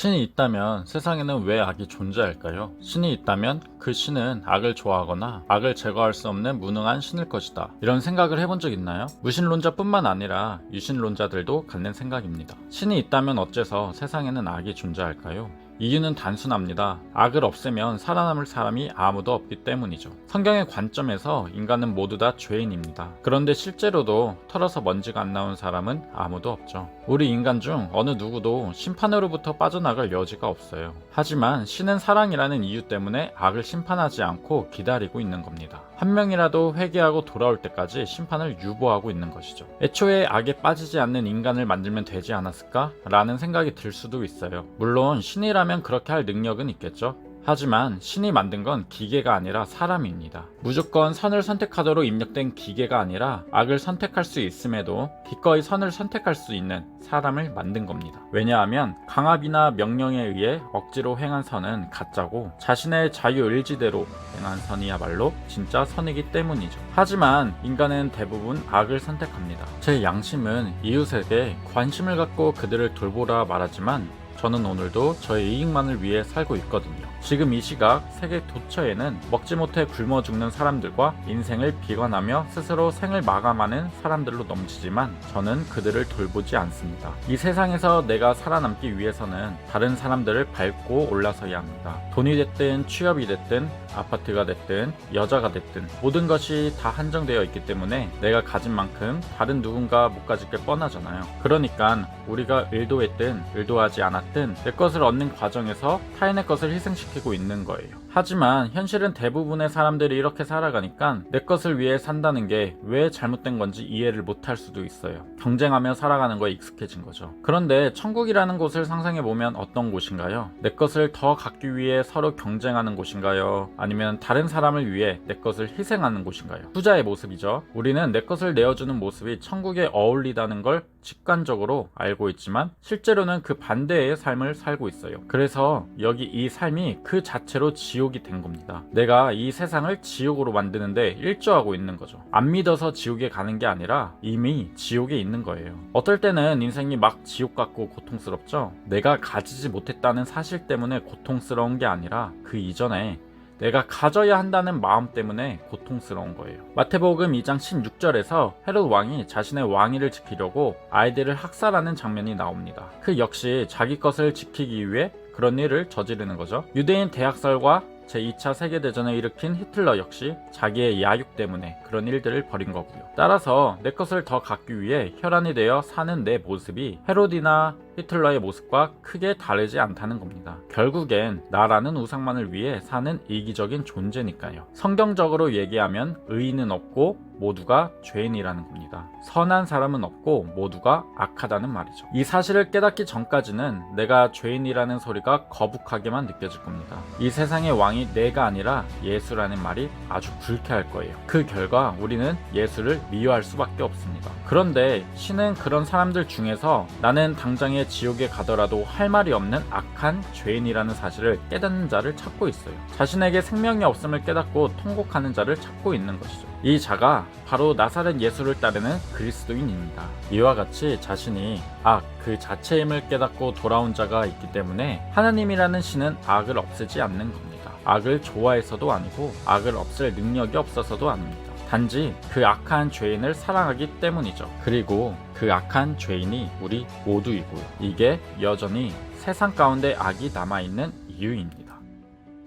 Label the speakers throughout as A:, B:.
A: 신이 있다면 세상에는 왜 악이 존재할까요? 신이 있다면 그 신은 악을 좋아하거나 악을 제거할 수 없는 무능한 신일 것이다. 이런 생각을 해본 적 있나요? 무신론자뿐만 아니라 유신론자들도 갖는 생각입니다. 신이 있다면 어째서 세상에는 악이 존재할까요? 이유는 단순합니다. 악을 없애면 살아남을 사람이 아무도 없기 때문이죠. 성경의 관점에서 인간은 모두 다 죄인입니다. 그런데 실제로도 털어서 먼지가 안 나온 사람은 아무도 없죠. 우리 인간 중 어느 누구도 심판으로부터 빠져나갈 여지가 없어요. 하지만 신은 사랑이라는 이유 때문에 악을 심판하지 않고 기다리고 있는 겁니다. 한 명이라도 회개하고 돌아올 때까지 심판을 유보하고 있는 것이죠. 애초에 악에 빠지지 않는 인간을 만들면 되지 않았을까? 라는 생각이 들 수도 있어요. 물론 신이라면 그렇게 할 능력은 있겠죠. 하지만 신이 만든 건 기계가 아니라 사람입니다. 무조건 선을 선택하도록 입력된 기계가 아니라 악을 선택할 수 있음에도 기꺼이 선을 선택할 수 있는 사람을 만든 겁니다. 왜냐하면 강압이나 명령에 의해 억지로 행한 선은 가짜고 자신의 자유 의지대로 행한 선이야말로 진짜 선이기 때문이죠. 하지만 인간은 대부분 악을 선택합니다. 제 양심은 이웃에게 관심을 갖고 그들을 돌보라 말하지만 저는 오늘도 저의 이익만을 위해 살고 있거든요. 지금 이 시각 세계 도처에는 먹지 못해 굶어 죽는 사람들과 인생을 비관하며 스스로 생을 마감하는 사람들로 넘치지만 저는 그들을 돌보지 않습니다. 이 세상에서 내가 살아남기 위해서는 다른 사람들을 밟고 올라서야 합니다. 돈이 됐든 취업이 됐든 아파트가 됐든 여자가 됐든 모든 것이 다 한정되어 있기 때문에 내가 가진 만큼 다른 누군가 못 가질 게 뻔하잖아요. 그러니까 우리가 의도했든 의도하지 않았든 내 것을 얻는 과정에서 타인의 것을 희생시키고 있는 거예요. 하지만 현실은 대부분의 사람들이 이렇게 살아가니까 내 것을 위해 산다는 게 왜 잘못된 건지 이해를 못할 수도 있어요. 경쟁하며 살아가는 거에 익숙해진 거죠. 그런데 천국이라는 곳을 상상해 보면 어떤 곳인가요? 내 것을 더 갖기 위해 서로 경쟁하는 곳인가요? 아니면 다른 사람을 위해 내 것을 희생하는 곳인가요? 후자의 모습이죠. 우리는 내 것을 내어주는 모습이 천국에 어울리다는 걸 직관적으로 알고 있지만 실제로는 그 반대의 삶을 살고 있어요. 그래서 여기 이 삶이 그 자체로 지옥 이 된 겁니다. 내가 이 세상을 지옥으로 만드는데 일조하고 있는 거죠. 안 믿어서 지옥에 가는 게 아니라 이미 지옥에 있는 거예요. 어떨 때는 인생이 막 지옥 같고 고통스럽죠? 내가 가지지 못했다는 사실 때문에 고통스러운 게 아니라 그 이전에 내가 가져야 한다는 마음 때문에 고통스러운 거예요. 마태복음 2장 16절에서 헤롯 왕이 자신의 왕위를 지키려고 아이들을 학살하는 장면이 나옵니다. 그 역시 자기 것을 지키기 위해 그런 일을 저지르는 거죠. 유대인 대학살과 제2차 세계대전을 일으킨 히틀러 역시 자기의 야육 때문에 그런 일들을 벌인 거고요. 따라서 내 것을 더 갖기 위해 혈안이 되어 사는 내 모습이 헤로디나 히틀러의 모습과 크게 다르지 않다는 겁니다. 결국엔 나라는 우상만을 위해 사는 이기적인 존재니까요. 성경적으로 얘기하면 의인은 없고 모두가 죄인이라는 겁니다. 선한 사람은 없고 모두가 악하다는 말이죠. 이 사실을 깨닫기 전까지는 내가 죄인이라는 소리가 거북하게만 느껴질 겁니다. 이 세상의 왕이 내가 아니라 예수라는 말이 아주 불쾌할 거예요. 그 결과 우리는 예수를 미워할 수밖에 없습니다. 그런데 신은 그런 사람들 중에서 나는 당장에 지옥에 가더라도 할 말이 없는 악한 죄인이라는 사실을 깨닫는 자를 찾고 있어요. 자신에게 생명이 없음을 깨닫고 통곡하는 자를 찾고 있는 것이죠. 이 자가 바로 나사렛 예수를 따르는 그리스도인입니다. 이와 같이 자신이 악 그 자체임을 깨닫고 돌아온 자가 있기 때문에 하나님이라는 신은 악을 없애지 않는 겁니다. 악을 좋아해서도 아니고 악을 없앨 능력이 없어서도 아닙니다. 단지 그 악한 죄인을 사랑하기 때문이죠. 그리고 그 악한 죄인이 우리 모두이고요. 이게 여전히 세상 가운데 악이 남아있는 이유입니다.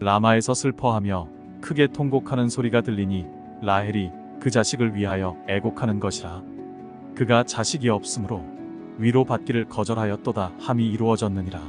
B: 라마에서 슬퍼하며 크게 통곡하는 소리가 들리니 라헬이 그 자식을 위하여 애곡하는 것이라 그가 자식이 없으므로 위로 받기를 거절하였도다 함이 이루어졌느니라